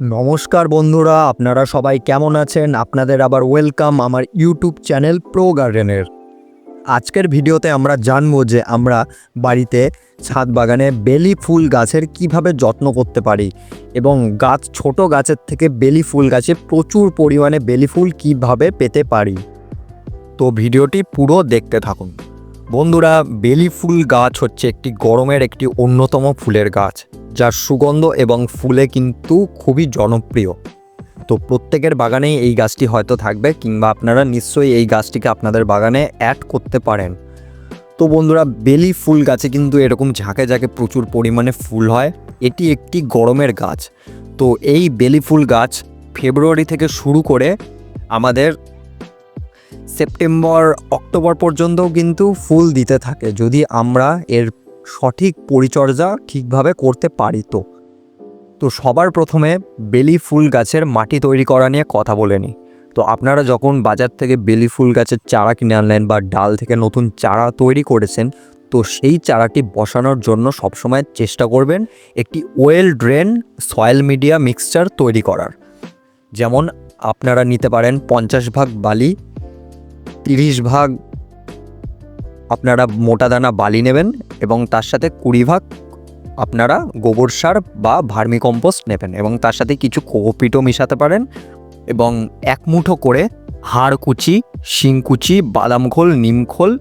নমস্কার বন্ধুরা, আপনারা সবাই কেমন আছেন? আপনাদের আবার ওয়েলকাম আমার ইউটিউব চ্যানেল প্রো গার্ডেনের আজকের ভিডিওতে আমরা জানব যে আমরা বাড়িতে ছাদ বাগানে বেলি ফুল গাছের কীভাবে যত্ন করতে পারি এবং গাছ, ছোট গাছের থেকে বেলি ফুল গাছে প্রচুর পরিমাণে বেলি ফুল কীভাবে পেতে পারি। তো ভিডিওটি পুরো দেখতে থাকুন। বন্ধুরা, বেলি ফুল গাছ হচ্ছে একটি গরমের একটি অন্যতম ফুলের গাছ। যার সুগন্ধ এবং ফুলে কিন্তু খুবই জনপ্রিয়। তো প্রত্যেকের বাগানেই এই গাছটি হয়তো থাকবে কিংবা আপনারা নিশ্চয়ই এই গাছটিকে আপনাদের বাগানে অ্যাড করতে পারেন। তো বন্ধুরা, বেলি ফুল গাছে কিন্তু এরকম ঝাঁকে ঝাঁকে প্রচুর পরিমাণে ফুল হয়। এটি একটি গরমের গাছ। তো এই বেলি ফুল গাছ ফেব্রুয়ারি থেকে শুরু করে আমাদের সেপ্টেম্বর, অক্টোবর পর্যন্তও কিন্তু ফুল দিতে থাকে। যদি আমরা এর সঠিক পরিচর্যা ঠিকভাবে করতে পারি তো। তো সবার প্রথমে বেলি ফুল গাছের মাটি তৈরি করা নিয়ে কথা বলে নিই। তো আপনারা যখন বাজার থেকে বেলি ফুল গাছের চারা কিনে আনলেন বা ডাল থেকে নতুন চারা তৈরি করেছেন, তো সেই চারাটি বসানোর জন্য সবসময় চেষ্টা করবেন একটি well drain soil media mixture তৈরি করার। যেমন আপনারা নিতে পারেন পঞ্চাশ ভাগ বালি, তিরিশ ভাগ আপনারা মোটা দানা বালি নেবেন এবং তার সাথে কুড়ি ভাগ আপনারা গোবর সার বা ভার্মি কম্পোস্ট নেবেন এবং তার সাথে কিছু কোকোপিটও মিশাতে পারেন এবং এক মুঠো করে হাড় কুচি শিংকুচি, বাদাম খোল, নিম খোল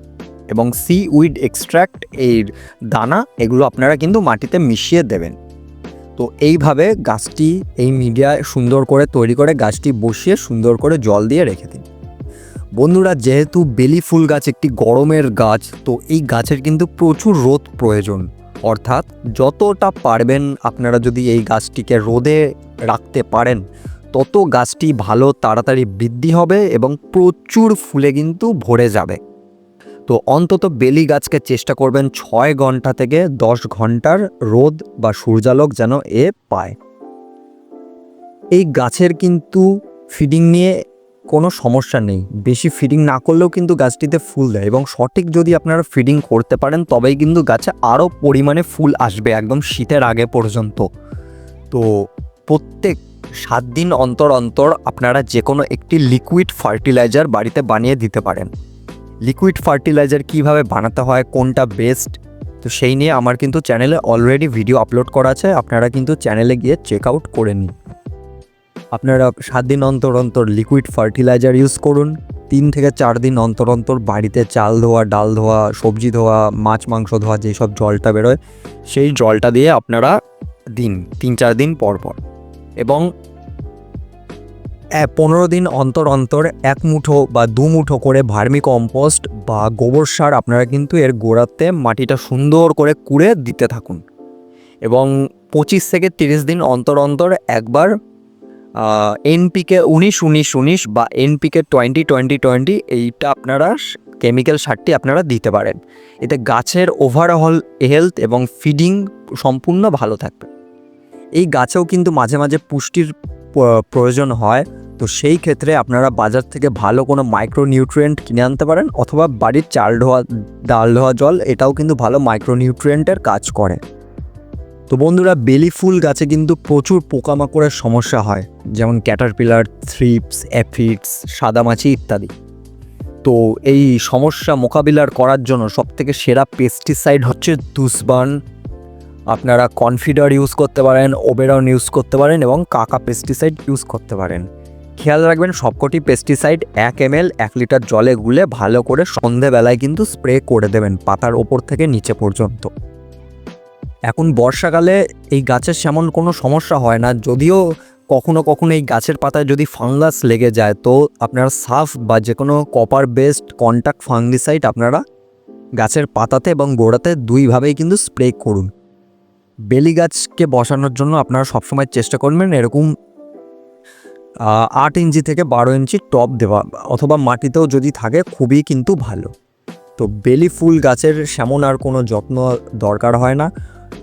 এবং সি উইড এক্সট্র্যাক্ট এই দানা, এগুলো আপনারা কিন্তু মাটিতে মিশিয়ে দেবেন। তো এইভাবে গাছটি এই মিডিয়ায় সুন্দর করে, তৈরি করে গাছটি বসিয়ে সুন্দর করে জল দিয়ে রেখে দিন। বন্ধুরা, যেহেতু বেলি ফুল গাছ একটি গরমের গাছ, তো এই গাছের কিন্তু প্রচুর রোদ প্রয়োজন। অর্থাৎ যতটা পারবেন আপনারা যদি এই গাছটিকে রোদে রাখতে পারেন, তত গাছটি ভালো তাড়াতাড়ি বৃদ্ধি হবে এবং প্রচুর ফুলে কিন্তু ভরে যাবে। তো অন্তত বেলি গাছকে চেষ্টা করবেন ছয় ঘণ্টা থেকে দশ ঘণ্টার রোদ বা সূর্যালোক যেন এ পায়। এই গাছের কিন্তু ফিডিং নিয়ে কোনো সমস্যা নেই। বেশি ফিডিং না করলেও কিন্তু গাছটিতে ফুল দেয় এবং সঠিক যদি আপনারা ফিডিং করতে পারেন, তবেই কিন্তু গাছে আরও পরিমাণে ফুল আসবে একদম শীতের আগে পর্যন্ত। তো প্রত্যেক সাত দিন অন্তর অন্তর আপনারা যে কোনো একটি লিকুইড ফার্টিলাইজার বাড়িতে বানিয়ে দিতে পারেন। লিকুইড ফার্টিলাইজার কীভাবে বানাতে হয়, কোনটা বেস্ট তো সেই নিয়ে আমার কিন্তু চ্যানেলে অলরেডি ভিডিও আপলোড করা আছে। আপনারা কিন্তু চ্যানেলে গিয়ে চেক আউট করে নিন। আপনারা সাত দিন অন্তর অন্তর লিকুইড ফার্টিলাইজার ইউজ করুন। তিন থেকে চার দিন অন্তর অন্তর বাড়িতে চাল ধোয়া, ডাল ধোয়া, সবজি ধোয়া, মাছ, মাংস ধোয়া, যেসব জলটা বেরোয়, সেই জলটা দিয়ে আপনারা দিন, তিন চার দিন পর পর। এবং পনেরো দিন অন্তর অন্তর এক মুঠো বা দু মুঠো করে ভার্মি কম্পোস্ট বা গোবর সার আপনারা কিন্তু এর গোড়াতে মাটিটা সুন্দর করে কুড়ে দিতে থাকুন। এবং পঁচিশ থেকে তিরিশ দিন অন্তর অন্তর একবার এনপিকে উনিশ উনিশ উনিশ বা এনপিকে টোয়েন্টি টোয়েন্টি টোয়েন্টি এইটা আপনারা কেমিক্যাল সারটি আপনারা দিতে পারেন। এতে গাছের ওভারঅল হেলথ এবং ফিডিং সম্পূর্ণ ভালো থাকবে। এই গাছেও কিন্তু মাঝে মাঝে পুষ্টির প্রয়োজন হয়। তো সেই ক্ষেত্রে আপনারা বাজার থেকে ভালো কোনো মাইক্রো নিউট্রিয়েন্ট কিনে আনতে পারেন অথবা বাড়ির চাল ধোয়া, ডাল ধোয়া জল এটাও কিন্তু ভালো মাইক্রো নিউট্রিয়েন্টের কাজ করে। তো বন্ধুরা, বেলি ফুল গাছে কিন্তু প্রচুর পোকামাকড়ের সমস্যা হয়, যেমন ক্যাটারপিলার থ্রিপস অ্যাফিডস সাদামাছি ইত্যাদি। তো এই সমস্যা মোকাবিলার করার জন্য সবথেকে সেরা পেস্টিসাইড হচ্ছে দুসবান আপনারা কনফিডার ইউজ করতে পারেন ওবেরন ইউজ করতে পারেন এবং কাকা পেস্টিসাইড ইউজ করতে পারেন। খেয়াল রাখবেন, সবকটি পেস্টিসাইড এক এম এল এক লিটার জলে গুলে ভালো করে সন্ধেবেলায় কিন্তু স্প্রে করে দেবেন, পাতার ওপর থেকে নিচে পর্যন্ত। এখন বর্ষাকালে এই গাছের সেমন কোনো সমস্যা হয় না, যদিও কখনো কখনো এই গাছের পাতায় যদি ফাঙ্গাস লেগে যায়, তো আপনারা সাফ বা যে কোনো কপার বেসড কন্ট্যাক্ট ফাঙ্গিসাইড আপনারা গাছের পাতাতে এবং গোড়াতে দুইভাবেই কিন্তু স্প্রে করুন। বেলি গাছকে বসানোর জন্য আপনারা সবসময় চেষ্টা করবেন এরকম আট ইঞ্চি থেকে বারো ইঞ্চি টপ দেওয়া অথবা মাটিতেও যদি থাকে খুবই কিন্তু ভালো। তো বেলি ফুল গাছের সেমন আর কোনো যত্ন দরকার হয় না।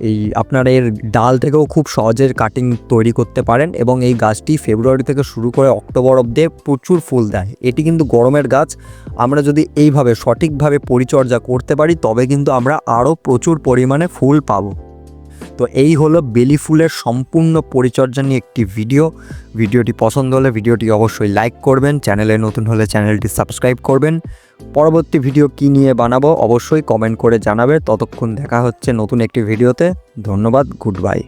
এই আপনারা এর ডাল থেকেও খুব সহজে কাটিং তৈরি করতে পারেন এবং এই গাছটি ফেব্রুয়ারি থেকে শুরু করে অক্টোবর অব্দে প্রচুর ফুল দেয়। এটি কিন্তু গরমের গাছ। আমরা যদি এইভাবে সঠিকভাবে পরিচর্যা করতে পারি, তবে কিন্তু আমরা আরও প্রচুর পরিমাণে ফুল পাবো। তো এই হলো বেলি ফুলের সম্পূর্ণ পরিচর্যা নিয়ে একটি ভিডিও ভিডিওটি পছন্দ হলে ভিডিওটি অবশ্যই লাইক করবেন, চ্যানেলে নতুন হলে চ্যানেলটি সাবস্ক্রাইব করবেন। পরবর্তী ভিডিও কি নিয়ে বানাবো অবশ্যই কমেন্ট করে জানাবে। ততক্ষণ দেখা হচ্ছে নতুন একটি ভিডিওতে ধন্যবাদ গুড বাই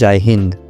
জয় হিন্দ।